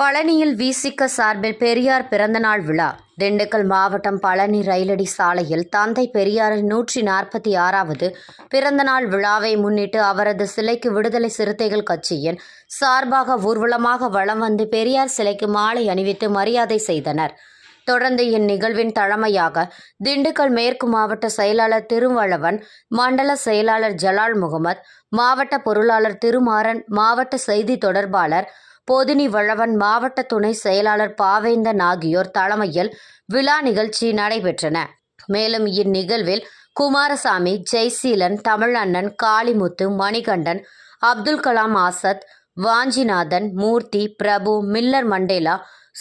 பழனியில் விசிக சார்பில் பெரியார் பிறந்தநாள் விழா. திண்டுக்கல் மாவட்டம் பழனி ரயிலடி சாலையில் தந்தை பெரியாரின் நூற்றி நாற்பத்தி ஆறாவது பிறந்தநாள் விழாவை முன்னிட்டு அவரது சிலைக்கு விடுதலை சிறுத்தைகள் கட்சியின் சார்பாக ஊர்வலமாக வலம் வந்து பெரியார் சிலைக்கு மாலை அணிவித்து மரியாதை செய்தனர். தொடர்ந்து இந்நிகழ்வின் தலைமையாக திண்டுக்கல் மேற்கு மாவட்ட செயலாளர் திருவளவன் மண்டல செயலாளர் ஜலால் முகமது மாவட்ட பொருளாளர் திருமாறன் மாவட்ட செய்தி தொடர்பாளர் பொதினி வளவன் மாவட்ட துணை செயலாளர் பாவேந்தன் ஆகியோர் தலைமையில் விழா நிகழ்ச்சி நடைபெற்றன. மேலும் இந்நிகழ்வில் குமாரசாமி ஜெய்சீலன் தமிழண்ணன் காளிமுத்து மணிகண்டன் அப்துல் கலாம் ஆசத் வாஞ்சிநாதன் மூர்த்தி பிரபு மில்லர் மண்டேலா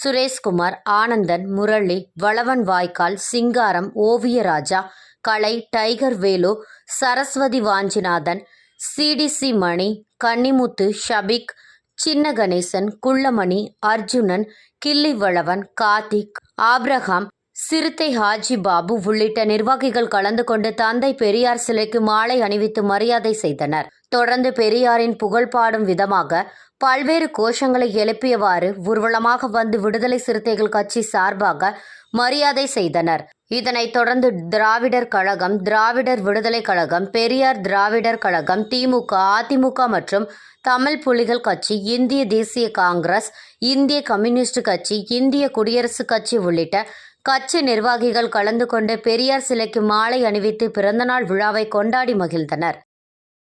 சுரேஷ்குமார் ஆனந்தன் முரளி வளவன் வாய்க்கால் சிங்காரம் ஓவியராஜா கலை டைகர் வேலு சரஸ்வதி வாஞ்சிநாதன் சிடிசி மணி கன்னிமுத்து ஷபிக் சின்ன கணேசன் குள்ளமணி அர்ஜுனன் கிள்ளிவளவன் கார்த்திக் ஆப்ரஹாம் சிறுத்தை ஹாஜி பாபு உள்ளிட்ட நிர்வாகிகள் கலந்து கொண்டு தந்தை பெரியார் சிலைக்கு மாலை அணிவித்து மரியாதை செய்தனர். தொடர்ந்து பெரியாரின் புகழ் பாடும் விதமாக பல்வேறு கோஷங்களை எழுப்பியவாறு ஊர்வலமாக வந்து விடுதலை சிறுத்தைகள் கட்சி சார்பாக மரியாதை செய்தனர். இதனைத் தொடர்ந்து திராவிடர் கழகம் திராவிடர் விடுதலை கழகம் பெரியார் திராவிடர் கழகம் திமுக அதிமுக மற்றும் தமிழ் புலிகள் கட்சி இந்திய தேசிய காங்கிரஸ் இந்திய கம்யூனிஸ்ட் கட்சி இந்திய குடியரசுக் கட்சி உள்ளிட்ட கட்சி நிர்வாகிகள் கலந்து கொண்டு பெரியார் சிலைக்கு மாலை அணிவித்து பிறந்தநாள் விழாவை கொண்டாடி மகிழ்ந்தனர்.